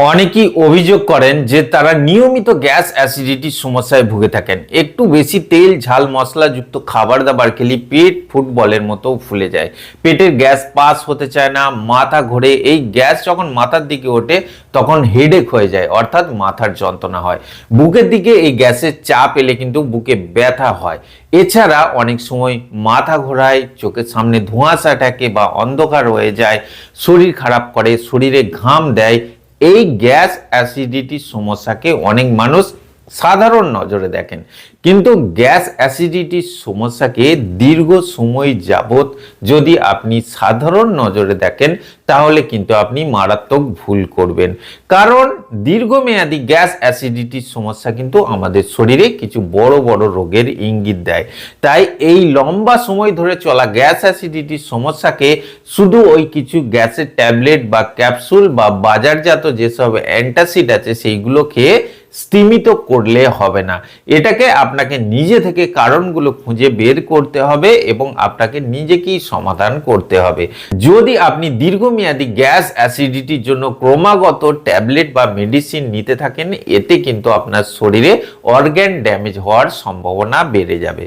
অনেকেই অভিযোগ করেন যে তারা নিয়মিত গ্যাস অ্যাসিডিটির সমস্যায় ভুগে থাকেন। একটু বেশি তেল, ঝাল, মশলাযুক্ত খাবার দাবার খেলে পেট ফুটবলের মতো ফুলে যায়। পেটের গ্যাস পাস হতে চায় না, মাথা ঘোরে। এই গ্যাস যখন মাথার দিকে ওঠে, তখন হেডেক হয়ে যায়, অর্থাৎ মাথার যন্ত্রণা হয়। বুকের দিকে এই গ্যাসের চাপ এলে কিন্তু বুকে ব্যথা হয়। এছাড়া অনেক সময় মাথা ঘোরায়, চোখের সামনে ধোঁয়াশা থাকে বা অন্ধকার হয়ে যায়, শরীর খারাপ করে, শরীরে ঘাম দেয় এই গ্যাস অ্যাসিডিটির সমস্যাকে অনেক মানুষ সাধারণ নজরে দেখেন। কিন্তু গ্যাস অ্যাসিডিটির সমস্যাকে দীর্ঘ সময় যাবত যদি আপনি সাধারণ নজরে দেখেন, তাহলে কিন্তু আপনি মারাত্মক ভুল করবেন। কারণ দীর্ঘমেয়াদী গ্যাস অ্যাসিডিটির সমস্যা কিন্তু আমাদের শরীরে কিছু বড় বড় রোগের ইঙ্গিত দেয়। তাই এই লম্বা সময় ধরে চলা গ্যাস অ্যাসিডিটির সমস্যাকে শুধু ওই কিছু গ্যাসের ট্যাবলেট বা ক্যাপসুল বা বাজারজাত যেসব অ্যান্টাসিড আছে, সেইগুলো খেয়ে স্তিমিত করলে হবে না। এটাকে আপনাকে নিজে থেকে কারণগুলো খুঁজে বের করতে হবে এবং আপনাকে নিজেকেই সমাধান করতে হবে। যদি আপনি দীর্ঘমেয়াদী গ্যাস অ্যাসিডিটির জন্য ক্রমাগত ট্যাবলেট বা মেডিসিন নিতে থাকেন, এতে কিন্তু আপনার শরীরে অর্গ্যান ড্যামেজ হওয়ার সম্ভাবনা বেড়ে যাবে।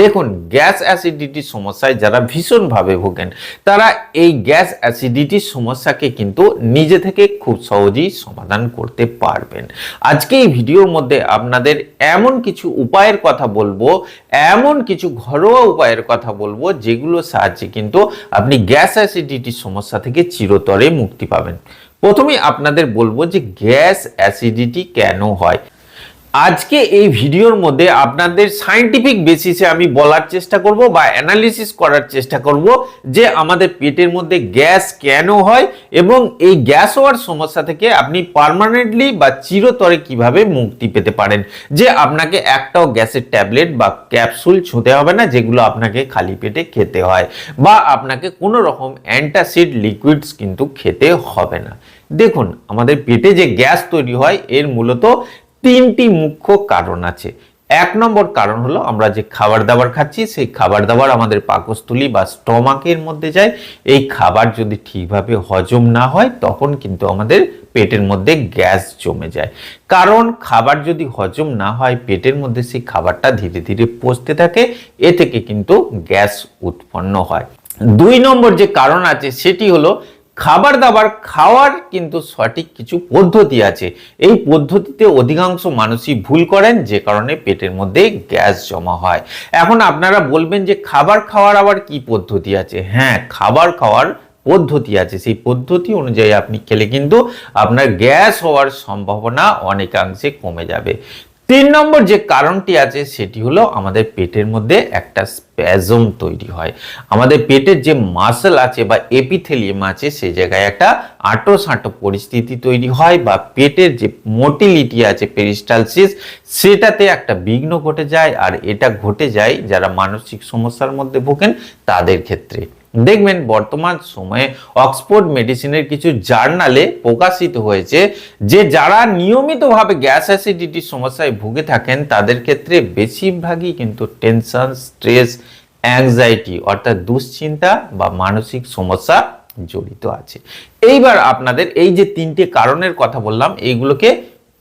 দেখুন, গ্যাস অ্যাসিডিটির সমস্যায় যারা ভীষণভাবে ভোগেন, তারা এই গ্যাস অ্যাসিডিটির সমস্যাকে কিন্তু নিজে থেকে খুব সহজেই সমাধান করতে পারবেন। আজকে এই ভিডিওর মধ্যে আপনাদের এমন কিছু উপায়ের কথা বলব, এমন কিছু ঘরোয়া উপায়ের কথা বলব যেগুলো সাহায্যে কিন্তু আপনি গ্যাস অ্যাসিডিটির সমস্যা থেকে চিরতরে মুক্তি পাবেন। প্রথমে আপনাদের বলব যে গ্যাস অ্যাসিডিটি কেন হয়? আজকে এই ভিডিওর মধ্যে আপনাদের সায়েন্টিফিক বেসিসে আমি বলার চেষ্টা করব বা অ্যানালিসিস করার চেষ্টা করব যে আমাদের পেটের মধ্যে গ্যাস কেন হয় এবং এই গ্যাস হওয়ার সমস্যা থেকে আপনি পার্মানেন্টলি বা চিরতরে কীভাবে মুক্তি পেতে পারেন। যে আপনাকে একটাও গ্যাসের ট্যাবলেট বা ক্যাপসুল ছুঁতে হবে না, যেগুলো আপনাকে খালি পেটে খেতে হয় বা আপনাকে কোনো রকম অ্যান্টাসিড লিকুইডস কিন্তু খেতে হবে না। দেখুন, আমাদের পেটে যে গ্যাস তৈরি হয়, এর মূলত তিনটি মুখ্য কারণ আছে। এক নম্বর কারণ হলো আমরা যে খাবার দাবার খাচ্ছি, সেই খাবার দাবার আমাদের পাকস্থলী বা স্টমাকের মধ্যে যায়। এই খাবার যদি ঠিকভাবে হজম না হয়, তখন কিন্তু আমাদের পেটের মধ্যে গ্যাস জমে যায়। কারণ খাবার যদি হজম না হয়, পেটের মধ্যে সেই খাবারটা ধীরে ধীরে পচতে থাকে, এ থেকে কিন্তু গ্যাস উৎপন্ন হয়। দুই নম্বর যে কারণ আছে, সেটি হলো খাবার দাবার খাওয়ার কিন্তু সঠিক কিছু পদ্ধতি আছে। এই পদ্ধতিতে অধিকাংশ মানুষই ভুল করেন, যে কারণে পেটের মধ্যে গ্যাস জমা হয়। এখন আপনারা বলবেন যে খাবার খাওয়ার আবার কি পদ্ধতি আছে? হ্যাঁ খাবার খাওয়ার পদ্ধতি আছে। সেই পদ্ধতি অনুযায়ী আপনি খেলে কিন্তু আপনার গ্যাস হওয়ার সম্ভাবনা অনেকাংশে কমে যাবে। তিন নম্বর যে কারণটি আছে, সেটি হলো আমাদের পেটের মধ্যে একটা স্প্যাজম তৈরি হয়। আমাদের পেটের যে মাসেল আছে বা এপিথেলিয়াম আছে সেই জায়গায় একটা আঁটো সাঁটো পরিস্থিতি তৈরি হয় বা পেটের যে মোটিলিটি আছে, পেরিস্টালসিস, সেটাতে একটা বিঘ্ন ঘটে যায়। আর এটা ঘটে যায় যারা মানসিক সমস্যার মধ্যে ভোগেন, তাদের ক্ষেত্রে। দেখবেন বর্তমান সময়ে অক্সফোর্ড মেডিসিনের কিছু জার্নালে প্রকাশিত হয়েছে যে যারা নিয়মিতভাবে গ্যাস অ্যাসিডিটির সমস্যায় ভুগে থাকেন, তাদের ক্ষেত্রে বেশিরভাগই কিন্তু টেনশন, স্ট্রেস, অ্যাংজাইটি অর্থাৎ দুশ্চিন্তা বা মানসিক সমস্যা জড়িত আছে। এইবার আপনাদের এই যে তিনটে কারণের কথা বললাম, এইগুলোকে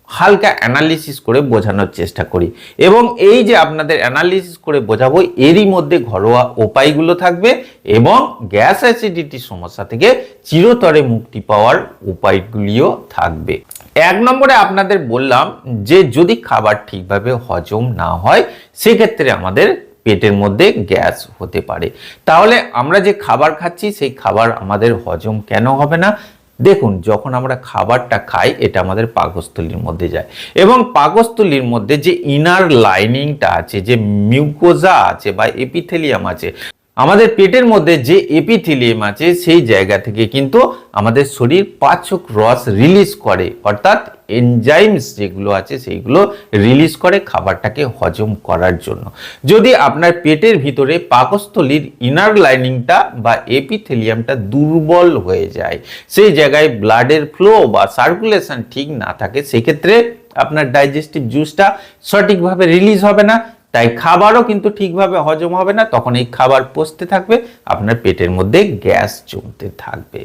হালকা অ্যানালিসিস করে বোঝানোর চেষ্টা করি। এবং এই যে আপনাদের অ্যানালিসিস করে বোঝাবো, এরই মধ্যে ঘরোয়া উপায়গুলো থাকবে এবং গ্যাস অ্যাসিডিটির সমস্যা থেকে চিরতরে মুক্তি পাওয়ার উপায়গুলিও থাকবে। এক নম্বরে আপনাদের বললাম যে যদি খাবার ঠিকভাবে হজম না হয়, সেক্ষেত্রে আমাদের পেটের মধ্যে গ্যাস হতে পারে। তাহলে আমরা যে খাবার খাচ্ছি, সেই খাবার আমাদের হজম কেন হবে না? দেখুন, যখন আমরা খাবারটা খাই, এটা আমাদের পাকস্থলীর মধ্যে যায়। এবং পাকস্থলীর মধ্যে যে ইনার লাইনিংটা আছে, যে মিউকোজা আছে বা এপিথেলিয়াম আছে আমাদের পেটের মধ্যে যে এপিথেলিয়াম আছে, সেই জায়গা থেকে কিন্তু আমাদের শরীর পাচক রস রিলিজ করে। অর্থাৎ এনজাইমস যেগুলো আছে, সেইগুলো রিলিজ করে খাবারটাকে হজম করার জন্য। যদি আপনার পেটের ভিতরে পাকস্থলীর ইনার লাইনিংটা বা এপিথেলিয়ামটা দুর্বল হয়ে যায়, সেই জায়গায় ব্লাডের ফ্লো বা সার্কুলেশন ঠিক না থাকে, সেক্ষেত্রে আপনার ডাইজেস্টিভ জুসটা সঠিকভাবে রিলিজ হবে না। তাই খাবারও কিন্তু ঠিকভাবে হজম হবে না, তখন এই খাবার পচতে থাকবে, আপনার পেটের মধ্যে গ্যাস জমতে থাকবে।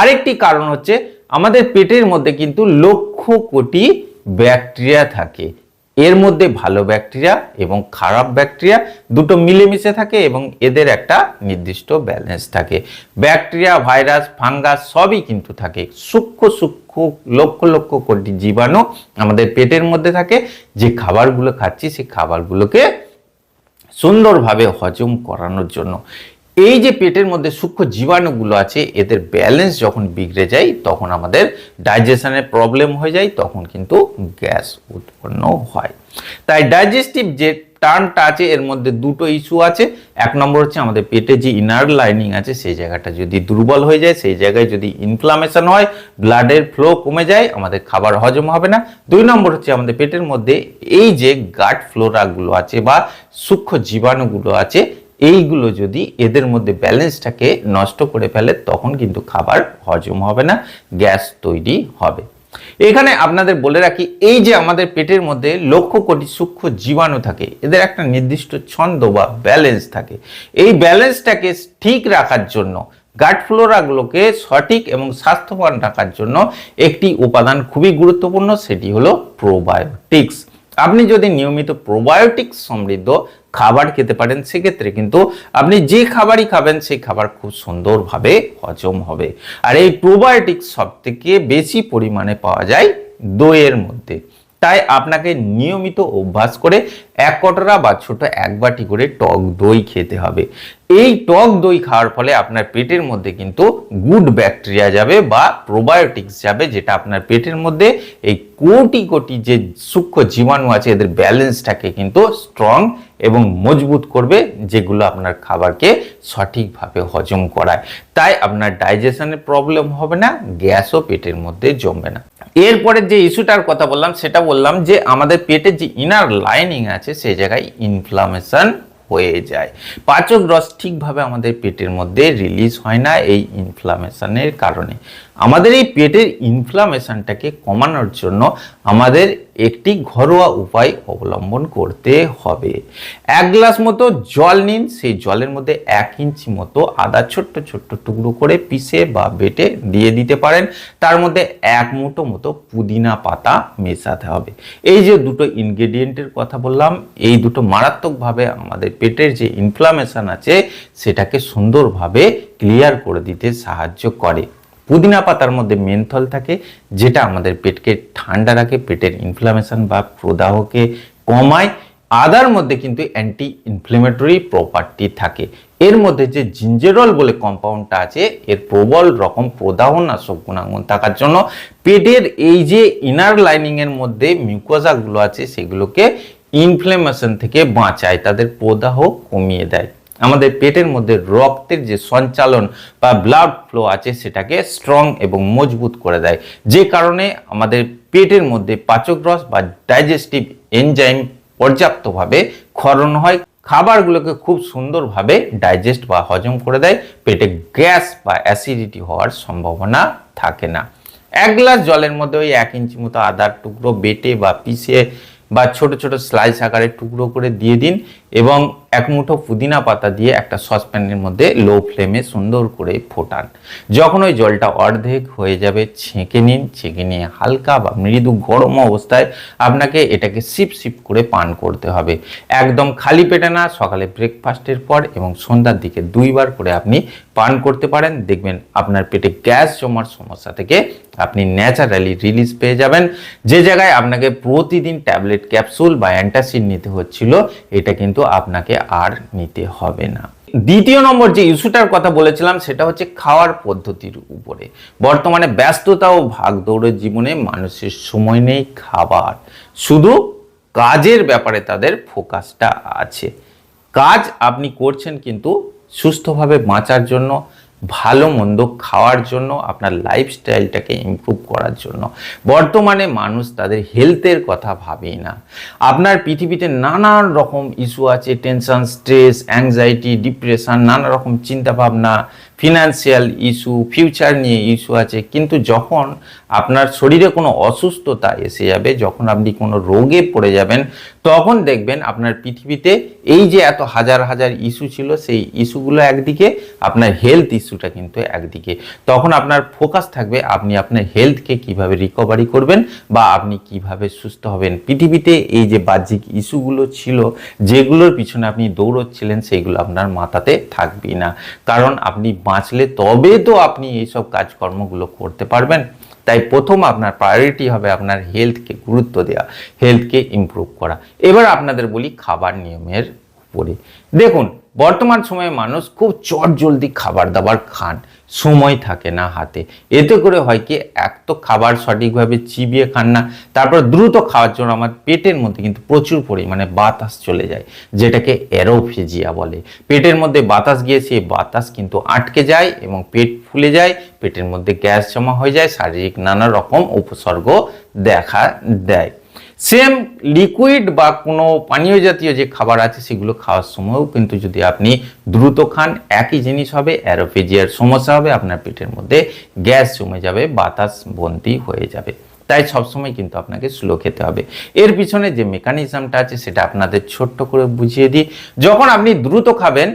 আরেকটি কারণ হচ্ছে, আমাদের পেটের মধ্যে কিন্তু লক্ষ কোটি ব্যাকটেরিয়া থাকে। এর মধ্যে ভালো ব্যাকটেরিয়া এবং খারাপ ব্যাকটেরিয়া দুটো মিলেমিশে থাকে এবং এদের একটা নির্দিষ্ট ব্যালেন্স থাকে। ব্যাকটেরিয়া, ভাইরাস, ফাঙ্গাস সবই কিন্তু থাকে। সূক্ষ্ম সূক্ষ্ম, লক্ষ লক্ষ কোটি জীবাণু আমাদের পেটের মধ্যে থাকে। যে খাবারগুলো খাচ্ছি, সেই খাবারগুলোকে সুন্দরভাবে হজম করানোর জন্য। এই যে পেটের মধ্যে সূক্ষ্ম জীবাণুগুলো আছে, এদের ব্যালেন্স যখন বিগড়ে যায়, তখন আমাদের ডাইজেশনের প্রবলেম হয়ে যায়, তখন কিন্তু গ্যাস উৎপন্ন হয়। তাই ডাইজেস্টিভ যে টার্মটা আছে, এর মধ্যে দুটো ইস্যু আছে। এক নম্বর হচ্ছে আমাদের পেটে যে ইনার লাইনিং আছে, সেই জায়গাটা যদি দুর্বল হয়ে যায়, সেই জায়গায় যদি ইনফ্লামেশন হয় ব্লাডের ফ্লো কমে যায়, আমাদের খাবার হজম হবে না। দুই নম্বর হচ্ছে আমাদের পেটের মধ্যে এই যে গাট ফ্লোরাগুলো আছে বা সূক্ষ্ম জীবাণুগুলো আছে এইগুলো যদি এদের মধ্যে ব্যালেন্সটাকে নষ্ট করে ফেলে, তখন কিন্তু খাবার হজম হবে না, গ্যাস তৈরি হবে। এখানে আপনাদের বলে রাখি, এই যে আমাদের পেটের মধ্যে লক্ষ কোটি সূক্ষ্ম জীবাণু থাকে, এদের একটা নির্দিষ্ট ছন্দ বা ব্যালেন্স থাকে। এই ব্যালেন্সটাকে ঠিক রাখার জন্য, গাট ফ্লোরাগুলোকে সঠিক এবং স্বাস্থ্যবান রাখার জন্য একটি উপাদান খুবই গুরুত্বপূর্ণ, সেটি হলো প্রোবায়োটিক্স। আপনি যদি নিয়মিত প্রোবায়োটিক সমৃদ্ধ খাবার খেতে পারেন, সেক্ষেত্রে কিন্তু আপনি যে খাবারই খাবেন, সেই খাবার খুব সুন্দরভাবে হজম হবে। আর এই প্রোবায়োটিক্স সব থেকে বেশি পরিমাণে পাওয়া যায় দইয়ের মধ্যে। তাই আপনাকে নিয়মিত অভ্যাস করে এক কটরা বা ছোট এক বাটি করে টক দই খেতে হবে। এই টক দই খাওয়ার ফলে আপনার পেটের মধ্যে কিন্তু গুড ব্যাকটেরিয়া যাবে বা প্রোবায়োটিক্স যাবে, যেটা আপনার পেটের মধ্যে এই কোটি কোটি যে সূক্ষ্ম জীবাণু আছে, এদের ব্যালেন্সটাকে কিন্তু স্ট্রং এবং মজবুত করবে, যেগুলো আপনার খাবারকে সঠিকভাবে হজম করায়। তাই আপনার ডাইজেশনের প্রবলেম হবে না, গ্যাসও পেটের মধ্যে জমবে না। এরপরে যে ইস্যুটার কথা বললাম, সেটা বললাম যে আমাদের পেটের যে ইনার লাইনিং আছে সেই জায়গায় ইনফ্লামেশন হয়ে যায়। পাচক রস ঠিকভাবে আমাদের পেটের মধ্যে রিলিজ হয় না এই ইনফ্লামেশনের কারণে। আমাদের এই পেটের ইনফ্লামেশনটাকে কমানোর জন্য আমাদের একটি ঘরোয়া উপায় অবলম্বন করতে হবে। এক গ্লাস মতো জল নিন, সেই জলের মধ্যে এক ইঞ্চি মতো আদা ছোট্ট ছোট্ট টুকরো করে পিষে বা বেটে দিয়ে দিতে পারেন। তার মধ্যে এক মুঠো মতো পুদিনা পাতা মেশাতে হবে। এই যে দুটো ইনগ্রেডিয়েন্টের কথা বললাম, এই দুটো মারাত্মকভাবে আমাদের পেটের যে ইনফ্লামেশন আছে, সেটাকে সুন্দরভাবে ক্লিয়ার করে দিতে সাহায্য করে। পুদিনা পাতার মধ্যে মেনথল থাকে, যেটা আমাদের পেটকে ঠান্ডা রাখে, পেটের ইনফ্লামেশন বা প্রদাহকে কমায়। আদার মধ্যে কিন্তু অ্যান্টি ইনফ্লেমেটরি প্রপার্টি থাকে। এর মধ্যে যে জিঞ্জেরল বলে কম্পাউন্ডটা আছে, এর প্রবল রকম প্রদাহনাশক গুণাগুণ থাকার জন্য পেটের এই যে ইনার লাইনিং এর মধ্যে মিউকোজাগুলো আছে, সেগুলোকে ইনফ্লেমেশন থেকে বাঁচায়। তাদের প্রদাহ কমিয়ে দেয়। আমাদের পেটের মধ্যে রক্তের যে সঞ্চালন বা ব্লাড ফ্লো আছে, সেটাকে স্ট্রং এবং মজবুত করে দেয়। যে কারণে আমাদের পেটের মধ্যে পাচক রস বা ডাইজেস্টিভ এনজাইম পর্যাপ্তভাবে ক্ষরণ হয়। খাবারগুলোকে খুব সুন্দরভাবে ডাইজেস্ট বা হজম করে দেয়। পেটে গ্যাস বা অ্যাসিডিটি হওয়ার সম্ভাবনা থাকে না। এক গ্লাস জলের মধ্যে ওই এক ইঞ্চি মতো আদার টুকরো বেটে বা পিষে বা ছোট ছোট স্লাইস আকারে টুকরো করে দিয়ে দিন। এবং এক মুঠো পুদিনা পাতা দিয়ে একটা সসপ্যানের মধ্যে লো ফ্লেমে সুন্দর করে ফোটান। যখন ওই জলটা অর্ধেক হয়ে যাবে, ছেঁকে নিন। ছেঁকে নিয়ে হালকা বা মৃদু গরম অবস্থায় আপনাকে এটাকে সিপ সিপ করে পান করতে হবে। একদম খালি পেটে না, সকালে ব্রেকফাস্টের পর এবং সন্ধ্যার দিকে দুইবার করে আপনি পান করতে পারেন। দেখবেন আপনার পেটে গ্যাস জমার সমস্যা থেকে আপনি ন্যাচারালি রিলিজ পেয়ে যাবেন। যে জায়গায় আপনাকে প্রতিদিন ট্যাবলেট ক্যাপসুল বা অ্যান্টাসিড নিতে হচ্ছিল, এটা কিন্তু আপনাকে আর নিতে হবে না। দ্বিতীয় নম্বর যে ইস্যুটার কথা বলেছিলাম, সেটা হচ্ছে খাওয়ার পদ্ধতির উপরে। বর্তমানে ব্যস্ততা ও ভাগদৌড়ের জীবনে মানুষের সময় নেই খাবার। শুধু কাজের ব্যাপারে তাদের ফোকাসটা আছে। কাজ আপনি করছেন কিন্তু সুস্থভাবে বাঁচার জন্য ভালো মন্দ খাওয়ার জন্য, আপনার লাইফস্টাইলটাকে ইম্প্রুভ করার জন্য। বর্তমানে মানুষ তাদের হেলথের কথা ভাবেই না। আপনার পৃথিবীতে নানান রকম ইস্যু আছে টেনশন স্ট্রেস অ্যাংজাইটি ডিপ্রেশন নানা রকম চিন্তা ভাবনা ফিনান্সিয়াল ইস্যু ফিউচার নিয়ে ইস্যু আছে। কিন্তু যখন আপনার শরীরে কোনো অসুস্থতা এসে যাবে, যখন আপনি কোনো রোগে পড়ে যাবেন, তখন দেখবেন আপনার পৃথিবীতে এই যে এত হাজার হাজার ইস্যু ছিল, সেই ইস্যুগুলো একদিকে, আপনার হেলথ ইস্যুটা কিন্তু একদিকে। তখন আপনার ফোকাস থাকবে আপনি আপনার হেলথকে কীভাবে রিকভারি করবেন বা আপনি কীভাবে সুস্থ হবেন। পৃথিবীতে এই যে বাহ্যিক ইস্যুগুলো ছিল, যেগুলোর পিছনে আপনি দৌড়চ্ছিলেন, সেইগুলো আপনার মাথাতে থাকবেই না। কারণ আপনি বাঁচলে তবে তো আপনি এইসব কাজকর্মগুলো করতে পারবেন। তাই প্রথম আপনার প্রায়োরিটি হবে আপনার হেলথকে গুরুত্ব দেওয়া হেলথকে ইম্প্রুভ করা। এবার আপনাদের বলি খাবার নিয়মের উপরে। দেখুন, বর্তমান সময়ে মানুষ খুব চট জলদি খাবার দাবার খান। সময় থাকে না হাতে। এতে করে হয় কি, এক তো খাবার সঠিকভাবে চিবিয়ে খান না, তারপর দ্রুত খাওয়ার জন্য আমার পেটের মধ্যে কিন্তু প্রচুর পরিমাণে বাতাস চলে যায়, যেটাকে অ্যারোফেজিয়া বলে। পেটের মধ্যে বাতাস গিয়ে সেই বাতাস কিন্তু আটকে যায় এবং পেট ফুলে যায়, পেটের মধ্যে গ্যাস জমা হয়ে যায়, শারীরিক নানা রকম উপসর্গ দেখা দেয়। সেম লিকুইড বা কোনো পানীয় জাতীয় যে খাবার আছে, সেগুলো খাওয়ার সময়ও কিন্তু যদি আপনি দ্রুত খান, একই জিনিস হবে, অ্যারোফেজিয়ার সমস্যা হবে, আপনার পেটের মধ্যে গ্যাস জমে যাবে, বাতাস বন্দি হয়ে যাবে। তাই সবসময় কিন্তু আপনাকে স্লো খেতে হবে। এর পিছনে যে মেকানিজমটা আছে, সেটা আপনাদের ছোট্ট করে বুঝিয়ে দিই। যখন আপনি দ্রুত খাবেন,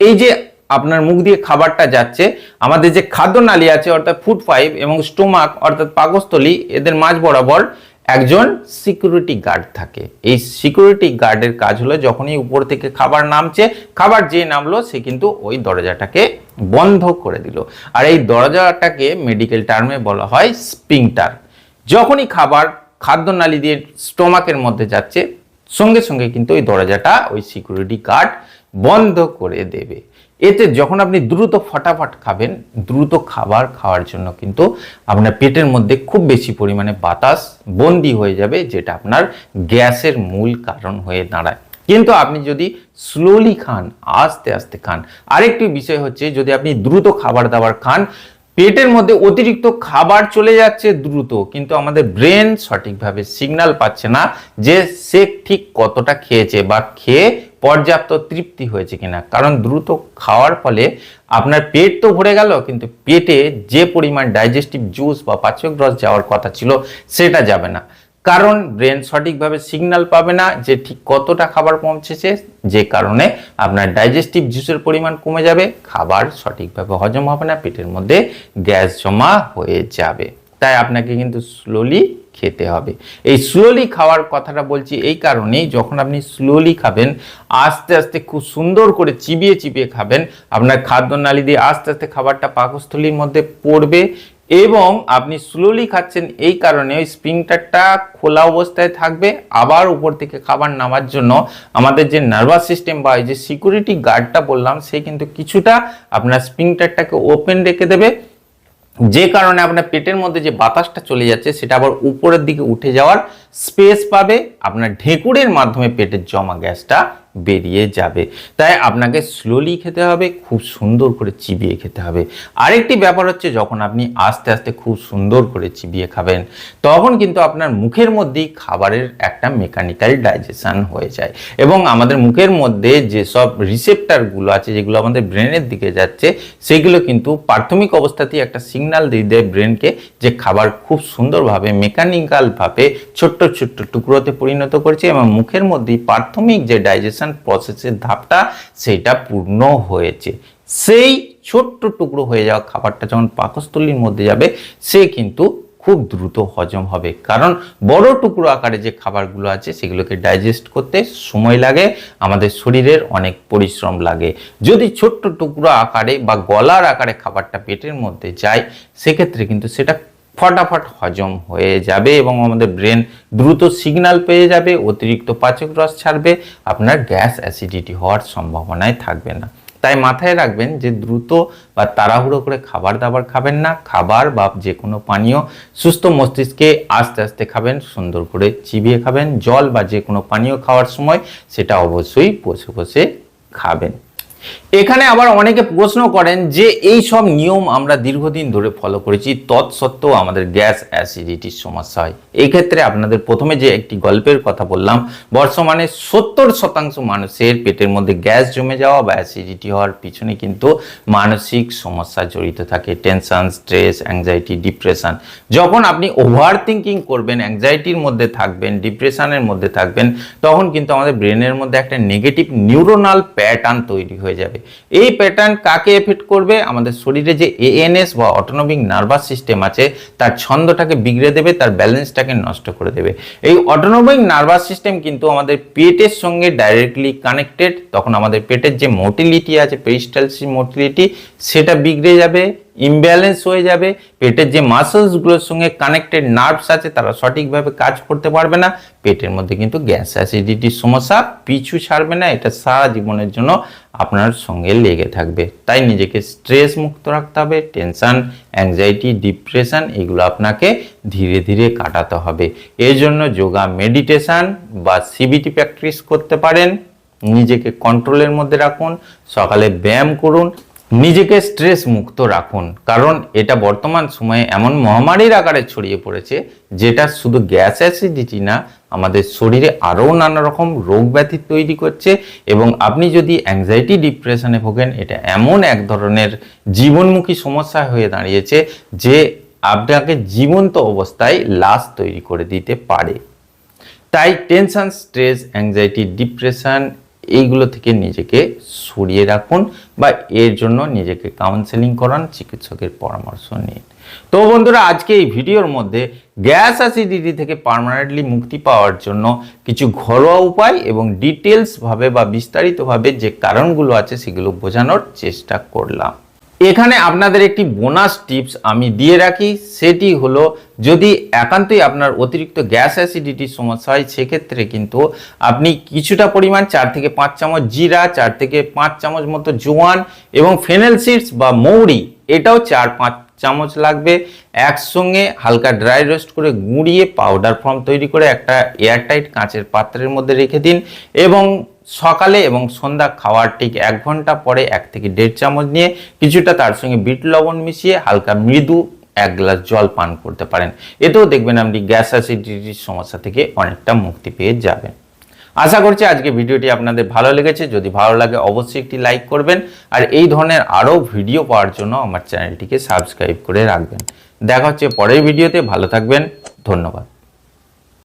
এই যে আপনার মুখ দিয়ে খাবারটা যাচ্ছে, আমাদের যে খাদ্যনালী আছে, অর্থাৎ ফুড পাইপ এবং স্টোমাক অর্থাৎ পাকস্থলী, এদের মাঝ বরাবর একজন সিকিউরিটি গার্ড থাকে। এই সিকিউরিটি গার্ডের কাজ হলো যখনই উপর থেকে খাবার নামছে, খাবার যে নামলো, সে কিন্তু ওই দরজাটাকে বন্ধ করে দিল। আর এই দরজাটাকে মেডিকেল টার্মে বলা হয় স্পিংটার যখনই খাবার, খাদ্যনালী দিয়ে স্টোমাকের মধ্যে যাচ্ছে, সঙ্গে সঙ্গে কিন্তু ওই দরজাটা ওই সিকিউরিটি গার্ড বন্ধ করে দেবে। এতে যখন আপনি দ্রুত ফটাফট খাবেন, দ্রুত খাবার খাওয়ার জন্য কিন্তু আপনার পেটের মধ্যে খুব বেশি পরিমাণে বাতাস বন্দি হয়ে যাবে, যেটা আপনার গ্যাসের মূল কারণ হয়ে দাঁড়ায়। কিন্তু আপনি যদি স্লোলি খান, আস্তে আস্তে খান, আরেকটি বিষয় হচ্ছে যদি আপনি দ্রুত খাবার দাবার খান পেটের মধ্যে অতিরিক্ত খাবার চলে যাচ্ছে দ্রুত, কিন্তু আমাদের ব্রেন সঠিকভাবে সিগনাল পাচ্ছে না যে সে ঠিক কতটা খেয়েছে বা খেয়ে পর্যাপ্ত তৃপ্তি হয়েছে কিনা। কারণ দ্রুত খাওয়ার ফলে আপনার পেট তো ভরে গেল, কিন্তু পেটে যে পরিমাণ ডাইজেস্টিভ জুস বা পাচক রস যাওয়ার কথা ছিল, সেটা যাবে না। কারণ ব্রেন সঠিকভাবে সিগন্যাল পাবে না যে ঠিক কতটা খাবার পৌঁছেছে, যে কারণে আপনার ডাইজেস্টিভ জুসের পরিমাণ কমে যাবে, খাবার সঠিকভাবে হজম হবে না, পেটের মধ্যে গ্যাস জমা হয়ে যাবে। তাই আপনাকে কিন্তু স্লোলি খেতে হবে। এই স্লোলি খাওয়ার কথাটা বলছি এই কারণেই যখন আপনি স্লোলি খাবেন, আস্তে আস্তে খুব সুন্দর করে চিবিয়ে চিবিয়ে খাবেন, আপনার খাদ্য খাদ্যনালী দিয়ে আস্তে আস্তে খাবারটা পাকস্থলীর মধ্যে পড়বে এবং আপনি স্লোলি খাচ্ছেন, এই কারণে ওই স্প্রিংটারটা খোলা অবস্থায় থাকবে। আবার উপর থেকে খাবার নামার জন্য আমাদের যে নার্ভাস সিস্টেম বা যে সিকিউরিটি গার্ডটা বললাম, সে কিন্তু কিছুটা আপনার স্প্রিংটারটাকে ওপেন রেখে দেবে। যে কারণে আপনার পেটের মধ্যে যে বাতাসটা চলে যাচ্ছে, সেটা আবার উপরের দিকে উঠে যাওয়ার স্পেস পাবে। আপনার ঢেকুরের মাধ্যমে পেটের জমা গ্যাসটা বেরিয়ে যাবে। তাই আপনাকে স্লোলি খেতে হবে, খুব সুন্দর করে চিবিয়ে খেতে হবে। আরেকটি ব্যাপার হচ্ছে, যখন আপনি আস্তে আস্তে খুব সুন্দর করে চিবিয়ে খাবেন, তখন কিন্তু আপনার মুখের মধ্যেই খাবারের একটা মেকানিক্যাল ডাইজেশান হয়ে যায়। এবং আমাদের মুখের মধ্যে যেসব রিসেপ্টারগুলো আছে, যেগুলো আমাদের ব্রেনের দিকে যাচ্ছে, সেগুলো কিন্তু প্রাথমিক অবস্থাতেই একটা সিগন্যাল দিয়ে দেয় ব্রেনকে যে খাবার খুব সুন্দরভাবে মেকানিক্যালভাবে ছোট্ট ছোট্ট টুকরোতে পরিণত করছে এবং মুখের মধ্যেই প্রাথমিক যে ডাইজেশন প্রসেসের ধাপটা সেটা পূর্ণ হয়েছে। সেই ছোট্ট টুকরো হয়ে যাওয়া খাবারটা যখন পাকস্থলীর মধ্যে যাবে, সে কিন্তু খুব দ্রুত হজম হবে। কারণ বড় টুকরো আকারে যে খাবারগুলো আছে, সেগুলোকে ডাইজেস্ট করতে সময় লাগে, আমাদের শরীরের অনেক পরিশ্রম লাগে। যদি ছোট্ট টুকরো আকারে বা গলার আকারে খাবারটা পেটের মধ্যে যায়, সেক্ষেত্রে কিন্তু সেটা ফটাফট হজম হয়ে যাবে এবং আমাদের ব্রেন দ্রুত সিগন্যাল পেয়ে যাবে, অতিরিক্ত পাচক রস ছাড়বে, আপনার গ্যাস অ্যাসিডিটি হওয়ার সম্ভাবনায় থাকবে না। তাই মাথায় রাখবেন যে দ্রুত বা তাড়াহুড়ো করে খাবার দাবার খাবেন না। খাবার বা যে কোনো পানীয় সুস্থ মস্তিষ্কে আস্তে আস্তে খাবেন, সুন্দর করে চিবিয়ে খাবেন। জল বা যে কোনো পানীয় খাওয়ার সময় সেটা অবশ্যই বসে বসে খাবেন। এখানে আবার অনেকে প্রশ্ন করেন যে এই সব নিয়ম আমরা দীর্ঘদিন ধরে ফলো করেছি, তৎসত্ত্বেও আমাদের গ্যাস অ্যাসিডিটির সমস্যা হয়। এই ক্ষেত্রে আপনাদের প্রথমে যে একটি গল্পের কথা বললাম, বর্তমানে সত্তর শতাংশ মানুষের পেটের মধ্যে গ্যাস জমে যাওয়া বা অ্যাসিডিটি হওয়ার পিছনে কিন্তু মানসিক সমস্যা জড়িত থাকে। টেনশন স্ট্রেস অ্যাংজাইটি ডিপ্রেশন যখন আপনি ওভার থিঙ্কিং করবেন অ্যাংজাইটির মধ্যে থাকবেন ডিপ্রেশনের মধ্যে থাকবেন, তখন কিন্তু আমাদের ব্রেনের মধ্যে একটা নেগেটিভ নিউরোনাল প্যাটার্ন তৈরি হয়ে যাবে। এই প্যাটার্ন কাকে এফেক্ট করবে? আমাদের শরীরে যে এএনএস বা অটোনমিক নার্ভাস সিস্টেম আছে, তার ছন্দটাকে বিগড়ে দেবে, তার ব্যালেন্সটাকে নষ্ট করে দেবে। এই অটোনমিক নার্ভাস সিস্টেম কিন্তু আমাদের পেটের সঙ্গে ডাইরেক্টলি কানেক্টেড তখন আমাদের পেটের যে মোটিলিটি আছে পেরিস্টালসি মোটিলিটি সেটা বিগড়ে যাবে। ইমব্যালেন্স হয়ে যাবে, পেটের যে মাসেলসগুলোর সঙ্গে কানেক্টেড নার্ভস আছে, তারা সঠিকভাবে কাজ করতে পারবে না। পেটের মধ্যে কিন্তু গ্যাস অ্যাসিডিটির সমস্যা, পিছু ছাড়বে না, এটা সারা জীবনের জন্য আপনার সঙ্গে লেগে থাকবে। তাই নিজেকে স্ট্রেস মুক্ত রাখতে হবে টেনশন অ্যাংজাইটি ডিপ্রেশন এগুলো আপনাকে ধীরে ধীরে কাটাতে হবে। এর জন্য যোগা মেডিটেশন বা সিবিটি প্র্যাকটিস করতে পারেন। নিজেকে কন্ট্রোলের মধ্যে রাখুন, সকালে ব্যায়াম করুন নিজেকে স্ট্রেস মুক্ত রাখুন। কারণ এটা বর্তমান সময়ে এমন মহামারীর আকারে ছড়িয়ে পড়েছে, যেটা শুধু গ্যাস অ্যাসিডিটি না, আমাদের শরীরে আরও নানা রকম রোগ ব্যাধি তৈরি করছে এবং আপনি যদি অ্যাংজাইটি ডিপ্রেশনে ভোগেন, এটা এমন এক ধরনের জীবনমুখী সমস্যা হয়ে দাঁড়িয়েছে যে আপনাকে জীবন্ত অবস্থায় লাশ তৈরি করে দিতে পারে। তাই টেনশন স্ট্রেস অ্যাংজাইটি ডিপ্রেশন এইগুলো থেকে নিজেকে সরিয়ে রাখুন বা এর জন্য নিজেকে কাউন্সেলিং করান, চিকিৎসকের পরামর্শ নিন। তো বন্ধুরা, আজকে এই ভিডিওর মধ্যে গ্যাস অ্যাসিডিটি থেকে পারমানেন্টলি মুক্তি পাওয়ার জন্য কিছু ঘরোয়া উপায় এবং ডিটেলসভাবে বা বিস্তারিতভাবে যে কারণগুলো আছে সেগুলো বোঝানোর চেষ্টা করলাম। এখানে আপনাদের একটি বোনাস টিপস আমি দিয়ে রাখি, সেটি হলো যদি একান্তই আপনার অতিরিক্ত গ্যাস অ্যাসিডিটির সমস্যা হয়, সেক্ষেত্রে কিন্তু আপনি কিছুটা পরিমাণ চার থেকে পাঁচ চামচ জিরা, চার থেকে পাঁচ চামচ মতো জোয়ান এবং ফেনেল সিডস বা মৌরি, এটাও চার পাঁচ চামচ লাগবে। একসঙ্গে হালকা ড্রাই রোস্ট করে গুঁড়িয়ে পাউডার ফর্ম তৈরি করে একটা এয়ারটাইট কাঁচের পাত্রের মধ্যে রেখে দিন এবং সকালে এবং সন্ধ্যা খাওয়ার ঠিক এক ঘণ্টা পরে এক থেকে দেড় চামচ নিয়ে কিছুটা তার সঙ্গে বিট লবণ মিশিয়ে হালকা মৃদু এক গ্লাস জল পান করতে পারেন। এতেও দেখবেন আপনি গ্যাস অ্যাসিডিটির সমস্যা থেকে অনেকটা মুক্তি পেয়ে যাবেন। আশা করছি আজকে ভিডিওটি আপনাদের ভালো লেগেছে। যদি ভালো লাগে, অবশ্যই একটি লাইক করবেন। আর এই ধরনের আরও ভিডিও পাওয়ার জন্য আমার চ্যানেলটিকে সাবস্ক্রাইব করে রাখবেন। দেখা হচ্ছে পরের ভিডিওতে। ভালো থাকবেন। ধন্যবাদ।